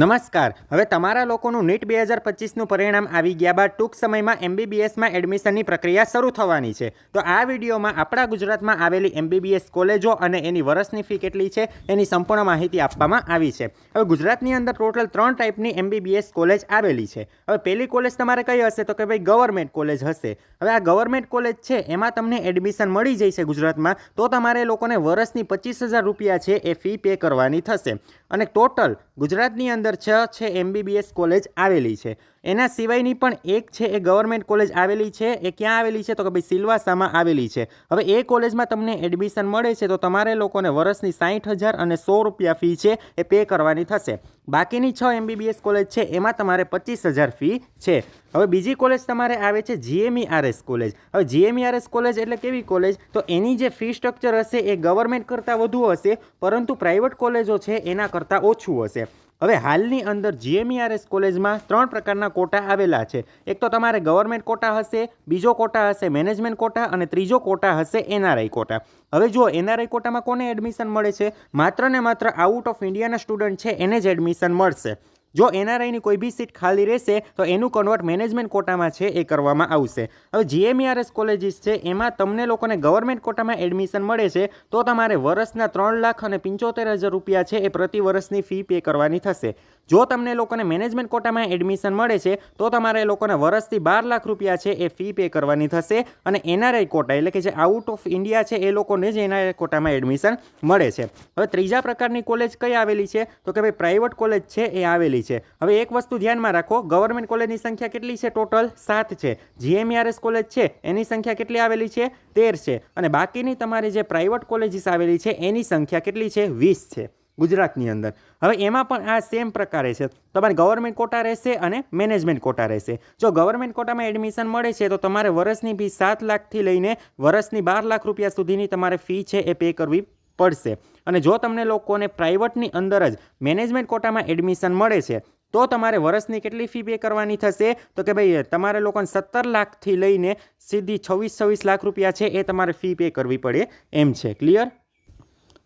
નમસ્કાર. હવે તમારા લોકોનું નીટ બે હજાર પચીસનું પરિણામ આવી ગયા બાદ ટૂંક સમયમાં એમબીબીએસમાં એડમિશનની પ્રક્રિયા શરૂ થવાની છે. તો આ વિડીયોમાં આપણા ગુજરાતમાં આવેલી એમબીબીએસ કોલેજો અને એની વર્ષની ફી કેટલી છે એની સંપૂર્ણ માહિતી આપવામાં આવી છે. હવે ગુજરાતની અંદર ટોટલ ત્રણ ટાઈપની એમબીબીએસ કોલેજ આવેલી છે. હવે પહેલી કોલેજ તમારે કઈ હશે તો કે ભાઈ ગવર્મેન્ટ કોલેજ હશે. હવે આ ગવર્મેન્ટ કોલેજ છે એમાં તમને એડમિશન મળી જશે ગુજરાતમાં તો તમારે લોકોને વર્ષની પચીસ હજાર રૂપિયા છે એ ફી પે કરવાની થશે. અને ટોટલ ગુજરાતની અંદર છ છે એમબીબીએસ કોલેજ આવેલી છે. એના સિવાયની પણ એક છે એ ગવર્મેન્ટ કોલેજ આવેલી છે. એ ક્યાં આવેલી છે તો કે ભાઈ સિલવાસામાં આવેલી છે. હવે એ કોલેજમાં તમને એડમિશન મળે છે તો તમારે લોકોને વર્ષની સાઠ હજાર અને સો રૂપિયા ફી છે એ પે કરવાની થશે. બાકીની છ એમબીબીએસ કોલેજ છે એમાં તમારે પચીસ હજાર ફી છે. હવે બીજી કોલેજ તમારે આવે છે જીએમઈઆરએસ કોલેજ હવે જીએમઈઆરએસ કોલેજ એટલે કેવી કોલેજ તો એની જે ફી સ્ટ્રક્ચર હશે એ ગવર્મેન્ટ કરતાં વધુ હશે, પરંતુ પ્રાઇવેટ કોલેજો છે એના કરતાં ઓછું હશે. હવે હાલની અંદર જીએમઈઆરએસ કોલેજમાં ત્રણ પ્રકારના કોટા આવેલા છે. એક તો તમારે ગવર્મેન્ટ કોટા હશે, બીજો કોટા હશે મેનેજમેન્ટ કોટા અને ત્રીજો કોટા હશે એનઆરઆઈ કોટા. હવે જો એનઆરઆઈ કોટામાં કોને એડમિશન મળે છે? માત્ર ને માત્ર આઉટ ઓફ ઇન્ડિયાના સ્ટુડન્ટ છે, એને જ એડમિશન મળશે. જો એનઆરઆઈની કોઈ બી સીટ ખાલી રહેશે, તો એનું કન્વર્ટ મેનેજમેન્ટ કોટામાં છે એ કરવામાં આવશે. હવે જીએમઈઆરએસ કોલેજીસ છે, એમાં તમને લોકોને ગવર્મેન્ટ કોટામાં એડમિશન મળે છે, તો તમારે વર્ષના ત્રણ લાખ અને પંચોતેર હજાર રૂપિયા છે એ પ્રતિ વર્ષની ફી પે કરવાની થશે. જો તમને લોકોને મેનેજમેન્ટ કોટામાં એડમિશન મળે છે, તો તમારે લોકોને વર્ષથી બાર લાખ રૂપિયા છે એ ફી પે કરવાની થશે અને એનઆરઆઈ કોટા એટલે કે જે આઉટ ઓફ ઇન્ડિયા છે એ લોકોને જ એનઆરઆઈ કોટામાં એડમિશન મળે છે. હવે ત્રીજા પ્રકારની કોલેજ કઈ આવેલી છે? તો કે ભાઈ પ્રાઇવેટ કોલેજ છે એ આવેલી છે. હવે એક વસ્તુ ધ્યાનમાં રાખો, ગવર્મેન્ટ કોલેજની સંખ્યા કેટલી છે ટોટલ? સાત છે. જીએમઆરએસ કોલેજ છે, એની સંખ્યા કેટલી આવેલી છે? તેર છે. અને બાકીની તમારી જે પ્રાઇવેટ કોલેજીસ આવેલી છે, એની સંખ્યા કેટલી છે? વીસ છે, ગુજરાતની અંદર. હવે એમાં પણ આ સેમ પ્રકારે છે. તમારે ગવર્મેન્ટ કોટા રહેશે અને મેનેજમેન્ટ કોટા રહેશે. જો ગવર્મેન્ટ કોટામાં એડમિશન મળે છે, તો તમારે વર્ષની ફી સાત લાખથી લઈને વર્ષની બાર લાખ રૂપિયા સુધીની તમારે ફી છે એ પે કરવી પડશે. અને જો તમને લોકોને પ્રાઇવેટની અંદર જ મેનેજમેન્ટ કોટામાં એડમિશન મળે છે, તો તમારે વર્ષની કેટલી ફી પે કરવાની થશે? તો કે ભાઈ, તમારે લોકોને સત્તર લાખથી લઈને સીધી છવ્વીસ છવ્વીસ લાખ રૂપિયા છે એ તમારે ફી પે કરવી પડે એમ છે. ક્લિયર?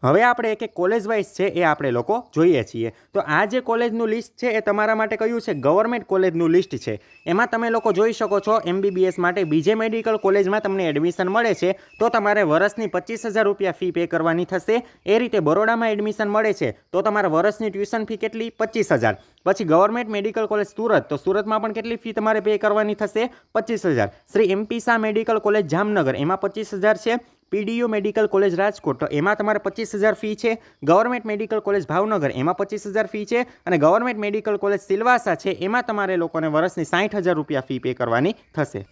હવે આપણે એક એક કોલેજ વાઇઝ છે એ આપણે લોકો જોઈએ છીએ. તો આ જે કોલેજનું લિસ્ટ છે એ તમારા માટે કયું છે? ગવર્મેન્ટ કોલેજનું લિસ્ટ છે. એમાં તમે લોકો જોઈ શકો છો એમબીબીએસ માટે બીજે મેડિકલ કોલેજમાં તમને એડમિશન મળે છે. તો તમારે વર્ષની પચીસ હજાર રૂપિયા ફી પે કરવાની થશે. એ રીતે બરોડામાં એડમિશન મળે છે. તો તમારે વર્ષની ટ્યુશન ફી કેટલી? પચીસ હજાર. પછી ગવર્મેન્ટ મેડિકલ કોલેજ સુરત. તો સુરતમાં પણ કેટલી ફી તમારે પે કરવાની થશે? પચીસ હજાર. Shri MP Shah medical college Jamnagar. એમાં પચીસ હજાર છે. PDU medical college Rajkot. તો એમાં તમારે પચીસ હજાર ફી છે. ગવર્મેન્ટ મેડિકલ કોલેજ ભાવનગર, એમાં પચીસ હજાર ફી છે. અને ગવર્મેન્ટ મેડિકલ કોલેજ સિલવાસા છે. એમાં તમારે લોકોને વર્ષની સાઠ હજાર રૂપિયા ફી પે કરવાની થશે.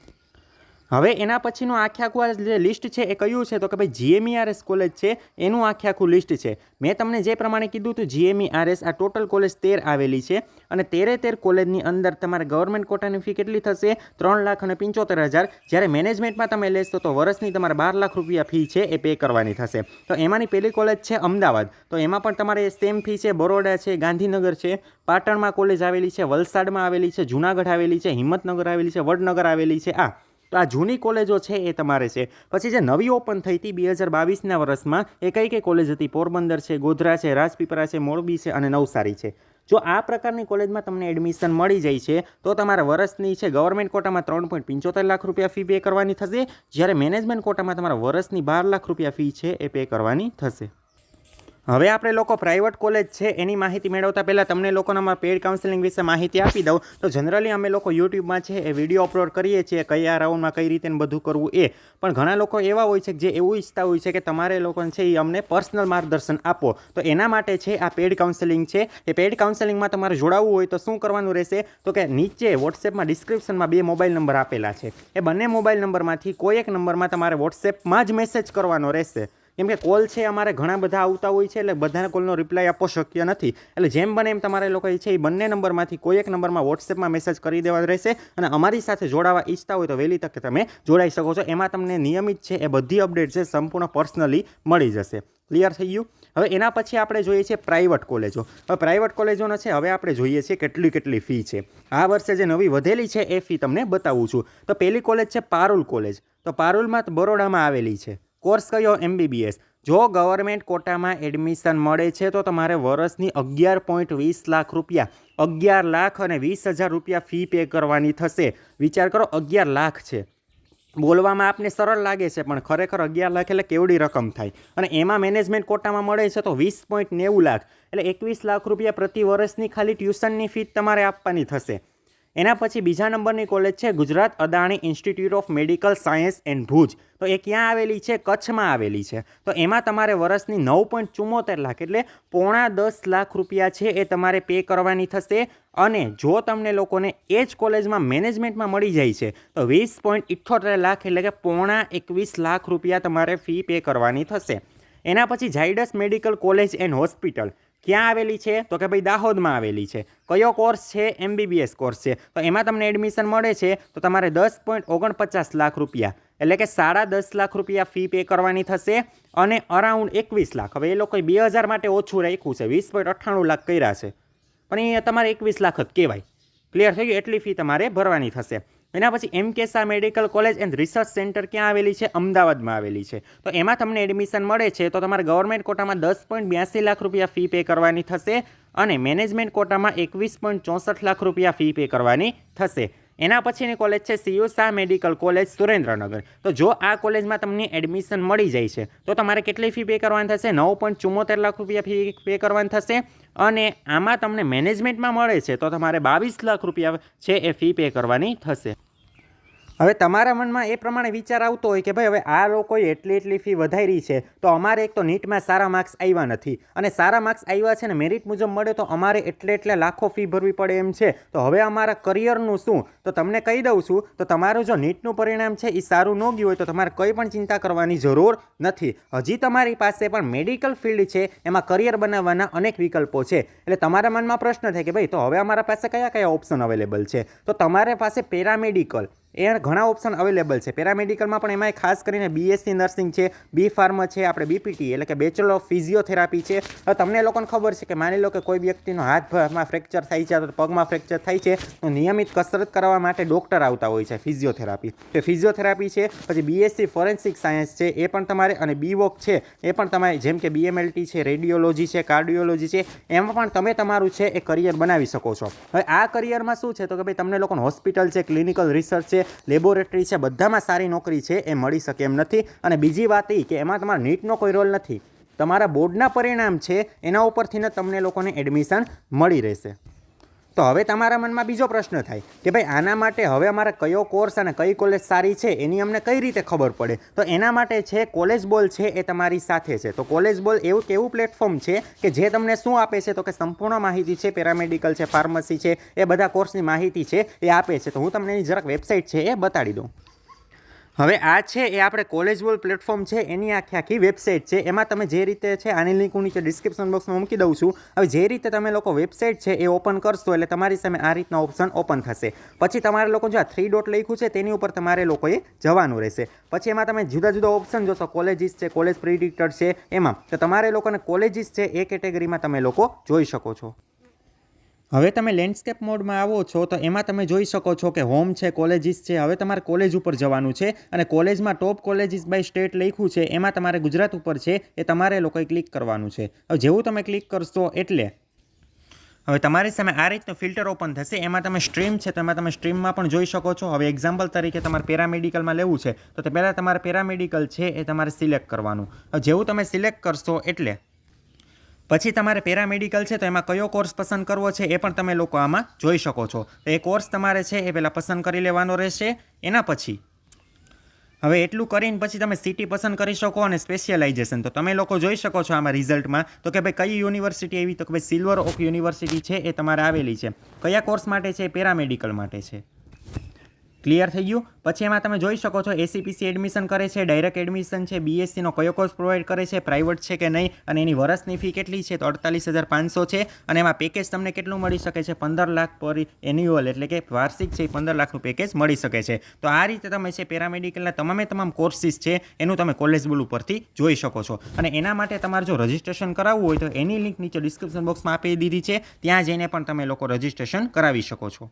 હવે એના પછીનું આખે આખું આ જે લિસ્ટ છે એ કયું છે? તો કે ભાઈ જીએમઈઆરએસ કોલેજ છે, એનું આખે આખું લિસ્ટ છે. મેં તમને જે પ્રમાણે કીધું હતું જીએમઈઆરએસ આ ટોટલ કોલેજ તેર આવેલી છે અને તેરે તેર કોલેજની અંદર તમારે ગવર્મેન્ટ કોટાની ફી કેટલી થશે? ત્રણ લાખ અને પંચોતેર હજાર. જ્યારે મેનેજમેન્ટમાં તમે લેશો તો વર્ષની તમારે બાર લાખ રૂપિયા ફી છે એ પે કરવાની થશે. તો એમાંની પહેલી કોલેજ છે અમદાવાદ. તો એમાં પણ તમારે સેમ ફી છે, બરોડા છે, ગાંધીનગર છે, પાટણમાં કોલેજ આવેલી છે, વલસાડમાં આવેલી છે, જુનાગઢ આવેલી છે, હિંમતનગર આવેલી છે, વડનગર આવેલી છે. આ તો આ જૂની કોલેજો છે એ તમારે છે. પછી જે નવી ઓપન થઈ હતી બે હજાર બાવીસના વર્ષમાં એ કઈ કઈ કોલેજ હતી? પોરબંદર છે, ગોધરા છે, રાજપીપળા છે, મોરબી છે અને નવસારી છે. જો આ પ્રકારની કોલેજમાં તમને એડમિશન મળી જાય છે, તો તમારા વર્ષની છે ગવર્મેન્ટ કોટામાં ત્રણ પોઈન્ટ પંચોતેર લાખ રૂપિયા ફી પે કરવાની થશે. જ્યારે મેનેજમેન્ટ કોટામાં તમારા વર્ષની બાર લાખ રૂપિયા ફી છે, એ પે કરવાની થશે. હવે આપણે લોકો પ્રાઇવેટ કોલેજ છે, એની માહિતી મેળવતા પહેલાં તમને લોકોના પેડ કાઉન્સેલિંગ વિશે માહિતી આપી દઉં. તો જનરલી અમે લોકો યુટ્યુબમાં છે, એ વીડિયો અપલોડ કરીએ છીએ, કયા રાઉન્ડમાં કઈ રીતે બધું કરવું એ. પણ ઘણા લોકો એવા હોય છે કે જે એવું ઈચ્છતા હોય છે કે તમારે લોકોને છે એ અમને પર્સનલ માર્ગદર્શન આપો. તો એના માટે છે, આ પેડ કાઉન્સેલિંગ છે. એ પેડ કાઉન્સેલિંગમાં તમારે જોડાવવું હોય તો શું કરવાનું રહેશે? તો કે નીચે વોટ્સએપમાં ડિસ્ક્રિપ્શનમાં બે મોબાઈલ નંબર આપેલા છે. એ બંને મોબાઈલ નંબરમાંથી કોઈ એક નંબરમાં તમારે વોટ્સએપમાં જ મેસેજ કરવાનો રહેશે. કેમ કે કોલ છે, અમારે ઘણા બધા આવતા હોય છે, એટલે બધાને કોલનો રિપ્લાય આપવો શક્ય નથી. એટલે જેમ બને એમ તમારે લોકો છે, એ બંને નંબરમાંથી કોઈ એક નંબરમાં વોટ્સએપમાં મેસેજ કરી દેવા રહેશે અને અમારી સાથે જોડાવા ઈચ્છતા હોય તો વહેલી તકે તમે જોડાઈ શકો છો. એમાં તમને નિયમિત છે, એ બધી અપડેટ છે, સંપૂર્ણ પર્સનલી મળી જશે. ક્લિયર થઈ ગયું? હવે એના પછી આપણે જોઈએ છીએ પ્રાઇવેટ કોલેજો હવે પ્રાઇવેટ કોલેજોનો છે, હવે આપણે જોઈએ છીએ કેટલી કેટલી ફી છે. આ વર્ષે જે નવી વધેલી છે, એ ફી તમને બતાવું છું. તો પહેલી કોલેજ છે પારુલ કોલેજ તો પારુલમાં બરોડામાં આવેલી છે. કોર્સ કયો એમબીબીએસ જો ગવર્મેન્ટ કોટામાં એડમિશન મળે છે, તો તમારે વર્ષની અગિયાર પોઈન્ટ વીસ લાખ રૂપિયા, અગિયાર લાખ અને વીસ હજાર રૂપિયા ફી પે કરવાની થશે. વિચાર કરો, અગિયાર લાખ છે. બોલવામાં આપને સરળ લાગે છે, પણ ખરેખર અગિયાર લાખ એટલે કેવડી રકમ થાય? અને એમાં મેનેજમેન્ટ કોટામાં મળે છે, તો વીસ પોઈન્ટ નેવું લાખ. એટલે એકવીસ લાખ રૂપિયા પ્રતિ વર્ષની ખાલી ટ્યુશનની ફી તમારે આપવાની થશે. એના પછી બીજા નંબરની કોલેજ છે Gujarat Adani institute of medical science and Bhuj. તો એ ક્યાં આવેલી છે? કચ્છમાં આવેલી છે. તો એમાં તમારે વર્ષની નવ પોઈન્ટ ચુમ્મોતેર લાખ એટલે પોણા દસ લાખ રૂપિયા છે એ તમારે પે કરવાની થશે. અને જો તમને લોકોને એ જ કોલેજમાં મેનેજમેન્ટમાં મળી જાય છે, તો વીસ પોઈન્ટ ઇઠ્ઠોતેર લાખ એટલે કે પોણા એકવીસ લાખ રૂપિયા તમારે ફી પે કરવાની થશે. એના પછી Zydus medical college and hospital. ક્યાં આવેલી છે? તો કે ભાઈ દાહોદમાં આવેલી છે. કયો કોર્સ છે? એમબીબીએસ કોર્સ છે. તો એમાં તમને એડમિશન મળે છે, તો તમારે દસ પોઈન્ટ ઓગણપચાસ લાખ રૂપિયા, એટલે કે સાડા દસ લાખ રૂપિયા ફી પે કરવાની થશે અને અરાઉન્ડ એકવીસ લાખ. હવે એ લોકોએ બે હજાર માટે ઓછું રાખ્યું છે, વીસ પોઈન્ટ અઠ્ઠાણું લાખ કર્યા છે. પણ એ તમારે એકવીસ લાખ જ કહેવાય. ક્લિયર થઈ ગયું? એટલી ફી તમારે ભરવાની થશે. એના પછી એમ કેસા medical college and research centre ક્યાં આવેલી છે? અમદાવાદમાં આવેલી છે. તો એમાં તમને એડમિશન મળે છે, તો તમારે ગવર્મેન્ટ કોટામાં દસ પોઈન્ટ બ્યાસી લાખ રૂપિયા ફી પે કરવાની થશે અને મેનેજમેન્ટ કોટામાં એકવીસ પોઈન્ટ ચોસઠ લાખ રૂપિયા ફી પે કરવાની થશે. એના પછીની કોલેજ છે CU Shah medical college Surendranagar. તો જો આ કોલેજમાં તમને એડમિશન મળી જાય છે, તો તમારે કેટલી ફી પે કરવાની થશે? નવ પોઈન્ટ ચુમ્મોતેર લાખ રૂપિયા ફી પે કરવાની થશે અને આમાં તમને મેનેજમેન્ટમાં મળે છે, તો તમારે બાવીસ લાખ રૂપિયા છે એ ફી પે કરવાની થશે. હવે તમારા મનમાં એ પ્રમાણે વિચાર આવતો હોય કે ભાઈ હવે આ લોકોએ એટલી એટલી ફી વધારી છે, તો અમારે એક તો નીટમાં સારા માર્ક્સ આવ્યા નથી. અને સારા માર્ક્સ આવ્યા છે ને મેરિટ મુજબ મળે તો અમારે એટલે એટલે લાખો ફી ભરવી પડે એમ છે. તો હવે અમારા કરિયરનું શું? તો તમને કહી દઉં છું, તો તમારું જો નીટનું પરિણામ છે એ સારું ન ગયું હોય તો તમારે કંઈ પણ ચિંતા કરવાની જરૂર નથી. હજી તમારી પાસે પણ મેડિકલ ફિલ્ડ છે, એમાં કરિયર બનાવવાના અનેક વિકલ્પો છે. એટલે તમારા મનમાં પ્રશ્ન થાય કે ભાઈ તો હવે અમારા પાસે કયા કયા ઓપ્શન અવેલેબલ છે? તો તમારા પાસે પેરામેડિકલ એ ઘણા ઓપ્શન અવેલેબલ છે. પેરામેડિકલમાં પણ એમાં ખાસ કરીને બીએસસી નર્સિંગ છે બી ફાર્મ છે, આપણે બીપીટી એટલે કે બેચલર ઓફ ફિઝિયોથેરાપી છે. તમને લોકોને ખબર છે કે માની લો કે કોઈ વ્યક્તિનો હાથમાં ફ્રેક્ચર થાય છે, અથવા પગમાં ફ્રેક્ચર થાય છે, તો નિયમિત કસરત કરવા માટે ડૉક્ટર આવતા હોય છે ફિઝિયોથેરાપી તો ફિઝિયોથેરાપી છે, પછી બીએસસી ફોરેન્સિક સાયન્સ છે, એ પણ તમારે, અને બીવોક છે, એ પણ તમારે, જેમ કે બીએમએલટી છે રેડિયોલોજી છે કાર્ડિયોલોજી છે, એમાં પણ તમે તમારું છે એ કરિયર બનાવી શકો છો. હવે આ કરિયરમાં શું છે? તો કે ભાઈ તમને લોકોને હોસ્પિટલ છે ક્લિનિકલ રિસર્ચ છે લેબોરેટરી છે, બધામાં સારી નોકરી છે, એ મળી શકે એમ નથી. અને બીજી વાત એ કે એમાં તમારા નીટનો કોઈ રોલ નથી. તમારા બોર્ડના પરિણામ છે, એના ઉપરથી ને તમને લોકોને એડમિશન મળી રહેશે. તો હવે તમારા મનમાં બીજો પ્રશ્ન થાય કે ભાઈ, આના માટે હવે અમારે કયો કોર્સ અને કઈ કોલેજ સારી છે એની અમને કઈ રીતે ખબર પડે? તો એના માટે છે, કોલેજ બોલ છે એ તમારી સાથે છે. તો કોલેજ બોલ એવું કેવું પ્લેટફોર્મ છે કે જે તમને શું આપે છે? તો કે સંપૂર્ણ માહિતી છે, પેરામેડિકલ છે, ફાર્મસી છે, એ બધા કોર્સની માહિતી છે એ આપે છે. તો હું તમને એની જરાક વેબસાઇટ છે એ બતાડી દઉં. હવે આ છે એ આપણે કોલેજ વોલ પ્લેટફોર્મ છે, એની આખી આખી વેબસાઇટ છે. એમાં તમે જે રીતે છે આની લિંક હું નીચે ડિસ્ક્રિપ્શન બોક્સમાં મૂકી દઉં છું. હવે જે રીતે તમે લોકો વેબસાઇટ છે એ ઓપન કરશો એટલે તમારી સામે આ રીતના ઓપ્શન ઓપન થશે. પછી તમારે લોકો જો આ થ્રી ડોટ લખ્યું છે તેની ઉપર તમારે લોકોએ જવાનું રહેશે. પછી એમાં તમે જુદા જુદા ઓપ્શન જોશો. કોલેજીસ છે કોલેજ પ્રિડિક્ટર છે, એમાં. તો તમારે લોકોને કોલેજીસ છે એ કેટેગરીમાં તમે લોકો જોઈ શકો છો. હવે તમે લેન્ડસ્કેપ મોડમાં આવો છો તો એમાં તમે જોઈ શકો છો કે હોમ છે કોલેજીસ છે, હવે તમારે કોલેજ ઉપર જવાનું છે અને કોલેજમાં ટોપ કોલેજીસ બાય સ્ટેટ લખ્યું છે, એમાં તમારે ગુજરાત ઉપર છે એ તમારે લોકોએ ક્લિક કરવાનું છે. હવે જેવું તમે ક્લિક કરશો એટલે હવે તમારી સામે આ રીતનું ફિલ્ટર ઓપન થશે, એમાં તમે સ્ટ્રીમ છે તેમાં તમે સ્ટ્રીમમાં પણ જોઈ શકો છો. હવે એક્ઝામ્પલ તરીકે તમારે પેરામેડિકલમાં લેવું છે, તો તે પહેલાં તમારે પેરામેડિકલ છે એ તમારે સિલેક્ટ કરવાનું. જેવું તમે સિલેક્ટ કરશો એટલે પછી તમારે પેરામેડિકલ છે તો એમાં કયો કોર્સ પસંદ કરવો છે એ પણ તમે લોકો આમાં જોઈ શકો છો. તો એ કોર્સ તમારે છે એ પહેલાં પસંદ કરી લેવાનો રહેશે. એના પછી હવે એટલું કરીને પછી તમે સિટી પસંદ કરી શકો અને સ્પેશિયલાઇઝેશન તો તમે લોકો જોઈ શકો છો આમાં રિઝલ્ટમાં તો કે ભાઈ કઈ યુનિવર્સિટી એવી? તો કે ભાઈ સિલ્વર ઓફ યુનિવર્સિટી છે એ તમારે આવેલી છે. કયા કોર્સ માટે છે? એ પેરામેડિકલ માટે છે. ક્લિયર થઈ ગયું. પછી એમાં તમે જોઈ શકો છો એસીપીસી એડમિશન કરે છે ડાયરેક્ટ એડમિશન છે બીએસસીનો કયો કોર્સ પ્રોવાઈડ કરે છે પ્રાઇવેટ છે કે નહીં, અને એની વર્ષની ફી કેટલી છે તો અડતાલીસ હજાર પાંચસો છે. અને એમાં પેકેજ તમને કેટલું મળી શકે છે? પંદર લાખ પર એન્યુઅલ એટલે કે વાર્ષિક છે એ પંદર લાખનું પેકેજ મળી શકે છે. તો આ રીતે તમે છે પેરામેડિકલના તમામે તમામ કોર્સીસ છે એનું તમે કોલેજ બુલ ઉપરથી જોઈ શકો છો. અને એના માટે તમારે જો રજિસ્ટ્રેશન કરાવવું હોય તો એની લિંક નીચે ડિસ્ક્રિપ્શન બોક્સમાં આપી દીધી છે. ત્યાં જઈને પણ તમે લોકો રજિસ્ટ્રેશન કરાવી શકો છો.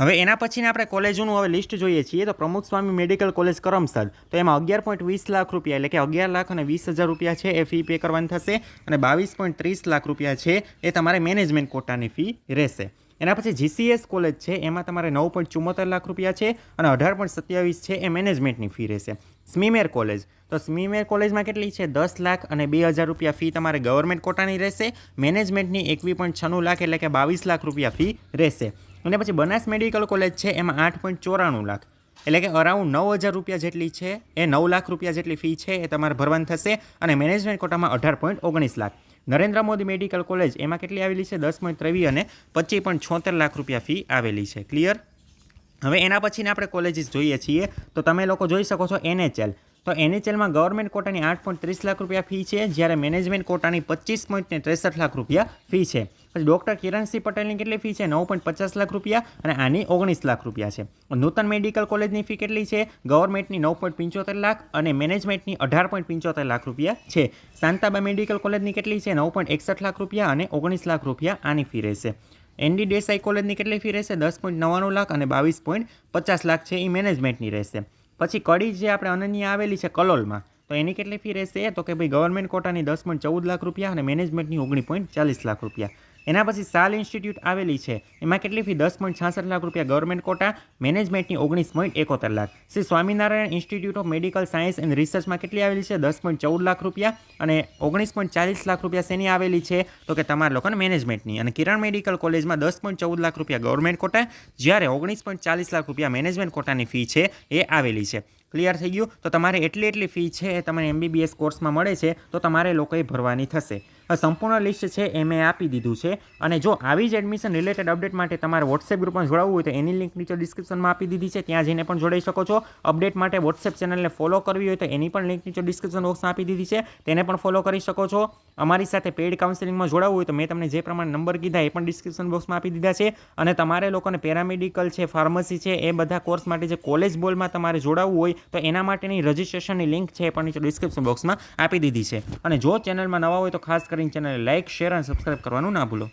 હવે એના પછીને આપણે કોલેજોનું હવે લિસ્ટ જોઈએ છીએ તો પ્રમુખ સ્વામી મેડિકલ કોલેજ કરમસદ. તો એમાં અગિયાર પોઈન્ટ વીસ લાખ રૂપિયા એટલે કે અગિયાર લાખ અને વીસ હજાર રૂપિયા છે એ ફી પે કરવાની થશે અને બાવીસ પોઈન્ટ ત્રીસ લાખ રૂપિયા છે એ તમારે મેનેજમેન્ટ કોટાની ફી રહેશે. એના પછી જીસીએસ કોલેજ છે, એમાં તમારે નવ પોઈન્ટ ચુમ્મોતેર લાખ રૂપિયા છે અને અઢાર પોઈન્ટ સત્યાવીસ છે એ મેનેજમેન્ટની ફી રહેશે. સ્મીમેર કોલેજ. તો સ્મીમેર કોલેજમાં કેટલી છે? દસ લાખ અને બે હજાર રૂપિયા ફી તમારે ગવર્મેન્ટ કોટાની રહેશે. મેનેજમેન્ટની એકવી પોઈન્ટ છન્નું લાખ એટલે કે બાવીસ લાખ રૂપિયા ફી રહેશે. અને પછી બનાસ મેડિકલ કોલેજ છે, એમાં આઠ પોઈન્ટ ચોરાણું લાખ. એટલે કે અરાઉન્ડ નવ હજાર રૂપિયા જેટલી છે, એ નવ લાખ રૂપિયા જેટલી ફી છે, એ તમારે ભરવાની થશે અને મેનેજમેન્ટ કોટામાં અઢાર પોઈન્ટ ઓગણીસ લાખ. નરેન્દ્ર મોદી મેડિકલ કોલેજ એમાં કેટલી આવેલી છે? દસ પોઈન્ટ ત્રેવીસ અને પચીસ પોઈન્ટ છોતેર લાખ રૂપિયા ફી આવેલી છે. ક્લિયર હવે એના પછીને આપણે કોલેજીસ જોઈએ છીએ, તો તમે લોકો જોઈ શકો છો એનએચએલ. તો એનએચએલમાં ગવર્મેન્ટ કોટાની આઠ પોઈન્ટ ત્રીસ લાખ રૂપિયા ફી છે, જ્યારે મેનેજમેન્ટ કોટાની પચીસ પોઈન્ટ ત્રેસઠ લાખ રૂપિયા ફી છે. પછી ડૉક્ટર કિરણસિંહ પટેલની કેટલી ફી છે? નવ પોઈન્ટ પચાસ લાખ રૂપિયા અને આની ઓગણીસ લાખ રૂપિયા છે. નૂતન મેડિકલ કોલેજની ફી કેટલી છે? ગવર્મેન્ટની નવ પોઈન્ટ પંચોતેર લાખ અને મેનેજમેન્ટની અઢાર પોઈન્ટ પંચોતેર લાખ રૂપિયા છે. શાંતાબા મેડિકલ કોલેજની કેટલી છે? નવ પોઈન્ટ એકસઠ લાખ રૂપિયા અને ઓગણીસ લાખ રૂપિયા આની ફી રહેશે. એનડી દેસાઈ કોલેજની કેટલી ફી રહેશે? દસ પોઈન્ટ નવ્વાણું લાખ અને બાવીસ પોઈન્ટ પચાસ લાખ છે એ મેનેજમેન્ટની રહેશે. પછી કડી જે આપણે અનન્ય આવેલી છે કલોલમાં, તો એની કેટલી ફી રહેશે? તો કે ભાઈ ગવર્મેન્ટ કોટાની દસ પોઈન્ટ ચૌદ લાખ રૂપિયા અને મેનેજમેન્ટની ઓગણીસ પોઈન્ટ ચાલીસ લાખ રૂપિયા. એના પછી સાલ ઇન્સ્ટિટ્યૂટ આવેલી છે. એમાં કેટલી ફી? દસ પોઈન્ટ છાસઠ લાખ રૂપિયા ગવર્મેન્ટ કોટા, મેનેજમેન્ટની ઓગણીસ પોઈન્ટ એકોતેર lakh. Shri Swaminarayan institute of medical science and રિસર્ચમાં કેટલી આવેલી છે? દસ પોઈન્ટ ચૌદ લાખ રૂપિયા અને ઓગણીસ પોઈન્ટ ચાલીસ લાખ રૂપિયા શેની આવેલી છે? તો કે તમારા લોકોને મેનેજમેન્ટની. અને કિરણ મેડિકલ કોલેજમાં દસ પોઈન્ટ ચૌદ લાખ રૂપિયા ગવર્મેન્ટ કોટા, જ્યારે ઓગણીસ પોઈન્ટ ચાલીસ લાખ રૂપિયા મેનેજમેન્ટ કોટાની ફી છે એ આવેલી છે. ક્લિયર થઈ ગયું? તો તમારે એટલી એટલી ફી છે એ તમને એમબીબીએસ કોર્સમાં મળે છે, તો તમારે લોકોએ ભરવાની થશે. સંપૂર્ણ લિસ્ટ છે એ મેં આપી દીધું છે. અને જો આવી જ એડમિશન રિલેટેડ અપડેટ માટે તમારે વોટ્સએપ ગ્રુપમાં જોડાવવું હોય તો એની લિંક નીચે ડિસ્ક્રિપ્શનમાં આપી દીધી છે. ત્યાં જઈને પણ જોડાઈ શકો છો. અપડેટ માટે વોટ્સએપ ચેનલને ફોલો કરવી હોય તો એની પણ લિંક નીચે ડિસ્ક્રિપ્શન બોક્સમાં આપી દીધી છે. તેને પણ ફોલો કરી શકો છો. અમારી સાથે પેઇડ કાઉન્સિલિંગમાં જોડાવવું હોય તો મેં તમને જે પ્રમાણે નંબર કીધા એ પણ ડિસ્ક્રિપ્શન બોક્સમાં આપી દીધા છે. અને તમારે લોકોને પેરામેડિકલ છે ફાર્મસી છે, એ બધા કોર્સ માટે જે કોલેજ બોલમાં તમારે જોડાવવું હોય તો એના માટેની રજિસ્ટ્રેશનની લિંક છે એ પણ નીચે ડિસ્ક્રિપ્શન બોક્સમાં આપી દીધી છે. અને જો ચેનલમાં નવા હોય તો ખાસ કરીને ચેનલને લાઇક શેર અને સબસ્ક્રાઇબ કરવાનું ના ભૂલો.